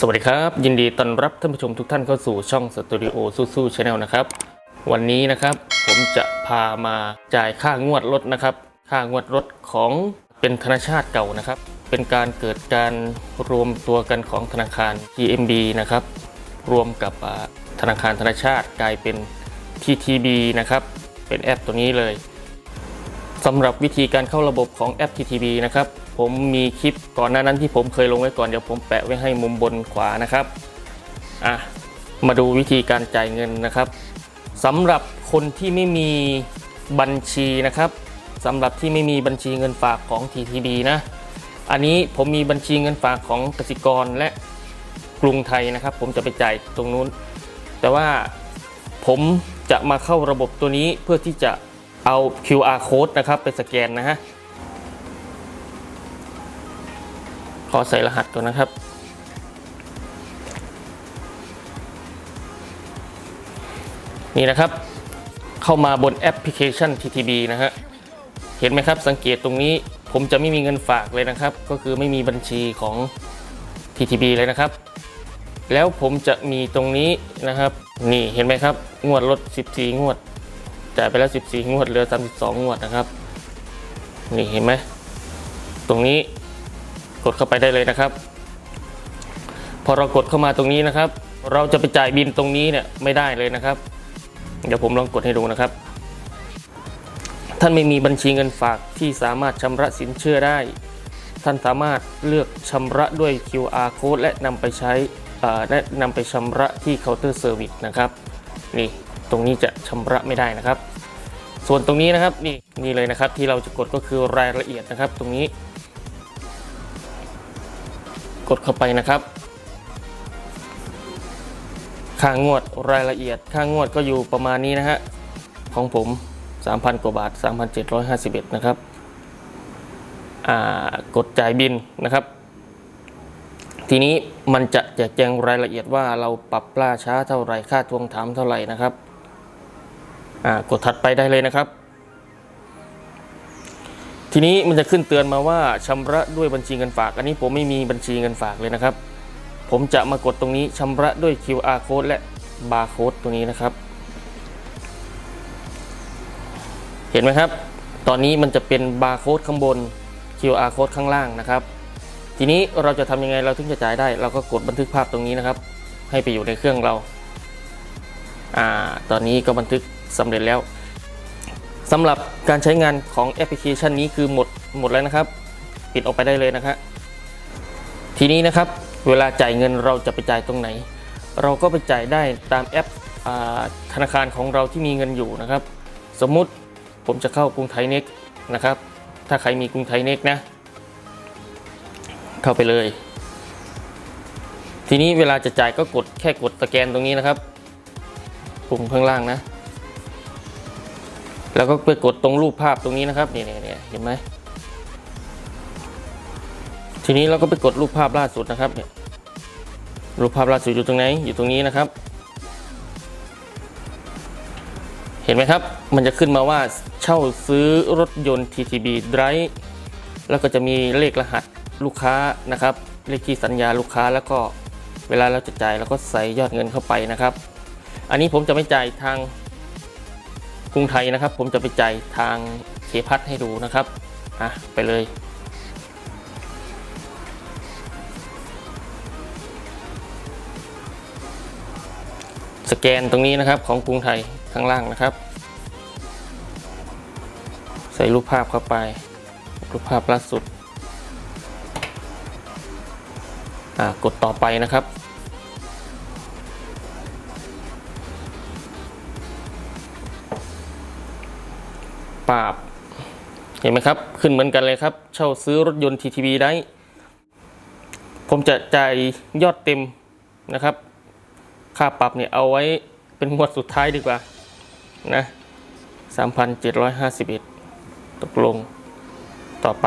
สวัสดีครับ ยินดีต้อนรับท่านผู้ชมทุกท่านเข้าสู่ช่องสตูดิโอสู้ๆชาแนลนะครับ วันนี้นะครับผมจะพามาจ่ายค่างวดรถนะครับ ค่างวดรถของเป็นธนาชาติเก่านะครับ เป็นการเกิดการรวมตัวกันของธนาคาร TMB นะครับ รวมกับธนาคารธนาชาติกลายเป็น TTB นะครับ เป็นแอปตัวนี้เลย สำหรับวิธีการเข้าระบบของแอป TTB นะครับ ผมมีคลิปก่อนหน้านั้นที่ผมเคยลงไว้ก่อนเดี๋ยวผมแปะไว้ให้มุมบนขวานะครับอะมาดูวิธีการจ่ายเงินนะครับสำหรับคนที่ไม่มีบัญชีนะครับสำหรับที่ไม่มีบัญชีเงินฝากของ TTB นะอันนี้ผมมีบัญชีเงินฝากของกสิกรและกรุงไทยนะครับ ผมจะไปจ่ายตรงนู้น แต่ว่าผมจะมาเข้าระบบตัวนี้เพื่อที่จะ เอา QR code นะครับไปสแกนนะฮะขอใส่รหัสก่อนนะครับ นี่นะครับ เข้ามาบนแอปพลิเคชัน TTB นะฮะเห็นไหมครับสังเกตตรงนี้ผมจะไม่มีเงินฝากเลยนะครับ ก็คือไม่มีบัญชีของ TTB เลยนะครับ แล้วผมจะมีตรงนี้นะครับ นี่เห็นไหมครับ งวดลด 14 งวด จ่ายไปแล้ว 14 งวดเหลือ 32 งวดนะครับ นี่เห็นไหม ตรงนี้กดเข้าไปได้เลยนะครับ พอเรากดเข้ามาตรงนี้นะครับ เราจะไปจ่ายบินตรงนี้เนี่ยไม่ได้เลยนะครับ เดี๋ยวผมลองกดให้ดูนะครับ ท่านไม่มีบัญชีเงินฝากที่สามารถชำระสินเชื่อได้ ท่านสามารถเลือกชำระด้วย QR code และนำไปใช้และนำไปชำระที่เคาน์เตอร์เซอร์วิสนะครับ นี่ ตรงนี้จะชำระไม่ได้นะครับ ส่วนตรงนี้นะครับนี่นี่เลยนะครับที่เราจะกดก็คือรายละเอียดนะครับ ตรงนี้ กดเข้าไปนะครับค่างวดรายละเอียดค่างวดก็อยู่ประมาณนี้นะฮะของผม 3,000 กว่าบาท 3,751 นะครับอ่ากดจ่ายบินนะครับ ทีนี้มันจะแจกแจงรายละเอียดว่าเราปรับล่าช้าเท่าไหร่ค่าทวงถามเท่าไหร่นะครับ กดถัดไปได้เลยนะครับ ทีนี้มันจะขึ้นเตือนมาว่าชำระด้วยบัญชีเงินฝาก อันนี้ผมไม่มีบัญชีเงินฝากเลยนะครับ ผมจะมากดตรงนี้ชำระด้วย QR code และ barcode ตัวนี้นะครับ เห็นไหมครับ ตอนนี้มันจะเป็น barcode ข้างบน QR code ข้างล่างนะครับ ทีนี้เราจะทำยังไงเราถึงจะจ่ายได้ เราก็กดบันทึกภาพตรงนี้นะครับ ให้ไปอยู่ในเครื่องเราอ่าตอนนี้ก็บันทึก สำเร็จแล้วสำหรับการใช้งานของแอปพลิเคชันนี้คือหมดหมดแล้วนะครับ ปิดออกไปได้เลยนะครับทีนี้นะครับเวลาจ่ายเงินเราจะไปจ่ายตรงไหน เราก็ไปจ่ายได้ตามแอปธนาคารของเราที่มีเงินอยู่นะครับ สมมุติผมจะเข้ากรุงไทยเน็กนะครับ ถ้าใครมีกรุงไทยเน็กนะเข้าไปเลย ทีนี้เวลาจะจ่ายก็กดแค่กดสแกนตรงนี้นะครับ ปุ่มข้างล่างนะ แล้วก็ไปกดตรงรูปภาพตรงนี้นะครับนี่นี่เห็นไหมทีนี้เราก็ไปกดรูปภาพล่าสุดนะครับเนี่ยรูปภาพล่าสุดอยู่ตรงไหนอยู่ตรงนี้นะครับ เห็นไหมครับ มันจะขึ้นมาว่าเช่าซื้อรถยนต์ TTB Drive แล้วก็จะมีเลขรหัสลูกค้านะครับ เลขที่สัญญาลูกค้าแล้วก็เวลาเราจะจ่ายเราก็ใส่ยอดเงินเข้าไปนะครับ อันนี้ผมจะไม่จ่ายทาง รุงไทยนะครับ ผมจะไปจ่ายทางเคพัทให้ดูนะครับอะไปเลย สแกนตรงนี้นะครับของกรุงไทยข้างล่างนะครับ ใส่รูปภาพเข้าไป รูปภาพล่าสุดอ่ากดต่อไปนะครับ ปราบ เห็นไหมครับ ขึ้นเหมือนกันเลยครับ เช่าซื้อรถยนต์ TTB ได้ ผมจะจ่ายยอดเต็มนะครับ ค่าปรับเนี่ยเอาไว้เป็นงวดสุดท้ายดีกว่านะ3,751 ตกลงต่อไป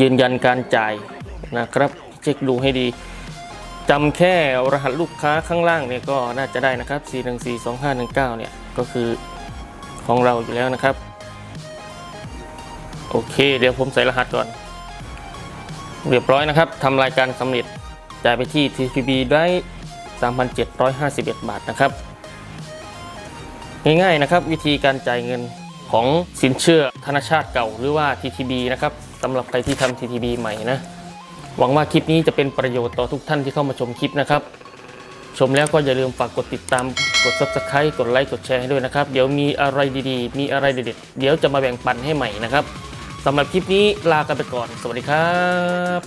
ยืนยันการจ่ายนะครับ เช็คดูให้ดีจำแค่รหัสลูกค้าข้างล่างเนี่ยก็น่าจะได้นะครับ 4142519 เนี่ยก็คือ ของเราอยู่แล้วนะครับ โอเค เดี๋ยวผมใส่รหัสก่อน เรียบร้อยนะครับทำรายการสำเร็จจ่ายไปที่ TPB ได้ 3,751 บาทนะครับ ง่ายๆนะครับ วิธีการจ่ายเงินของสินเชื่อธนาชาติเก่าหรือว่า TTB นะครับสำหรับใครที่ทำ TTB ใหม่นะ หวังว่าคลิปนี้จะเป็นประโยชน์ต่อทุกท่านที่เข้ามาชมคลิปนะครับ ชมแล้วก็อย่าลืมฝากกดติดตาม กด subscribe กดไลค์ กดแชร์ให้ด้วยนะครับ เดี๋ยวมีอะไรดีๆ มีอะไรเด็ดๆ เดี๋ยวจะมาแบ่งปันให้ใหม่นะครับสำหรับคลิปนี้ลากันไปก่อน สวัสดีครับ